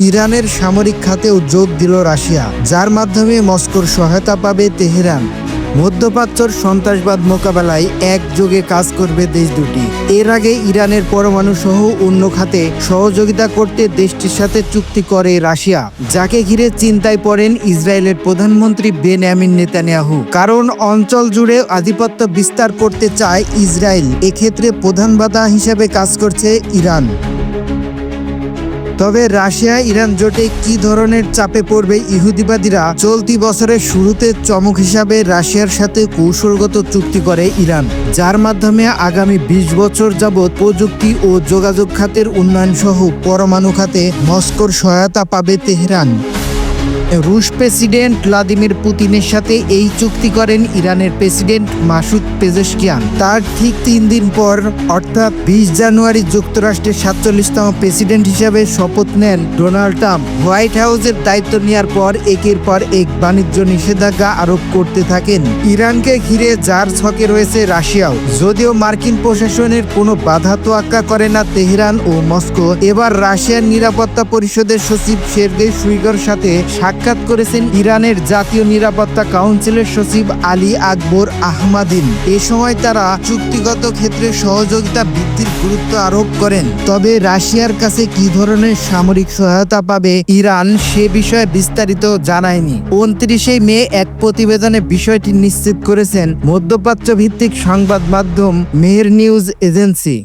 ইরানের সামরিক খাতেও যোগ দিল রাশিয়া, যার মাধ্যমে মস্কোর সহায়তা পাবে তেহরান। মধ্যপ্রাচ্যর সন্ত্রাসবাদ মোকাবেলায় একযোগে কাজ করবে দেশ দুটি। এর আগে ইরানের পরমাণু সহ অন্য খাতে সহযোগিতা করতে দেশটির সাথে চুক্তি করে রাশিয়া, যাকে ঘিরে চিন্তায় পড়েন ইসরায়েলের প্রধানমন্ত্রী বেনয়ামিন নেতানিয়াহু। কারণ অঞ্চল জুড়ে আধিপত্য বিস্তার করতে চায় ইসরায়েল, এক্ষেত্রে প্রধান বাধা হিসেবে কাজ করছে ইরান। তবে রাশিয়া, ইরান জোটে কি ধরনের চাপে পড়বে ইহুদিবাদীরা? চলতি বছরের শুরুতে চমক হিসাবে রাশিয়ার সাথে কৌশলগত চুক্তি করে ইরান, যার মাধ্যমে আগামী ২০ বছর যাবৎ প্রযুক্তি ও যোগাযোগ খাতের উন্নয়ন সহ পরমাণু খাতে মস্কোর সহায়তা পাবে তেহরান। রুশ প্রেসিডেন্ট ভ্লাদিমির পুতিনের সাথে এই চুক্তি করেন ইরানের প্রেসিডেন্ট মাসুদ পেজেশকিয়ান। তার ঠিক তিন দিন পর, অর্থাৎ বিশ জানুয়ারি যুক্তরাষ্ট্রের সাতচল্লিশতম প্রেসিডেন্ট হিসাবে শপথ নেন ডোনাল্ড ট্রাম্প। হোয়াইট হাউসের দায়িত্ব নেওয়ার পর একের পর এক বাণিজ্য নিষেধাজ্ঞা আরোপ করতে থাকেন। ইরানকে ঘিরে যার ছকে রয়েছে রাশিয়াও। যদিও মার্কিন প্রশাসনের কোনো বাধা তোয়াক্কা করে না তেহরান ও মস্কো, এবার রাশিয়ার নিরাপত্তা পরিষদের সচিব সের্গে সুইগর সাথে সাক্ষাৎ করেছেন ইরানের জাতীয় নিরাপত্তা কাউন্সিলের সচিব আলী আকবর আহমাদিন। এ সময় তারা চুক্তিগত ক্ষেত্রে সহযোগিতা বৃদ্ধির গুরুত্ব আরোপ করেন। তবে রাশিয়ার কাছে কি ধরনের সামরিক সহায়তা পাবে ইরান সে বিষয়ে বিস্তারিত জানায়নি। উনত্রিশে মে এক প্রতিবেদনে বিষয়টি নিশ্চিত করেছেন মধ্যপ্রাচ্য ভিত্তিক সংবাদ মাধ্যম মেহের নিউজ এজেন্সি।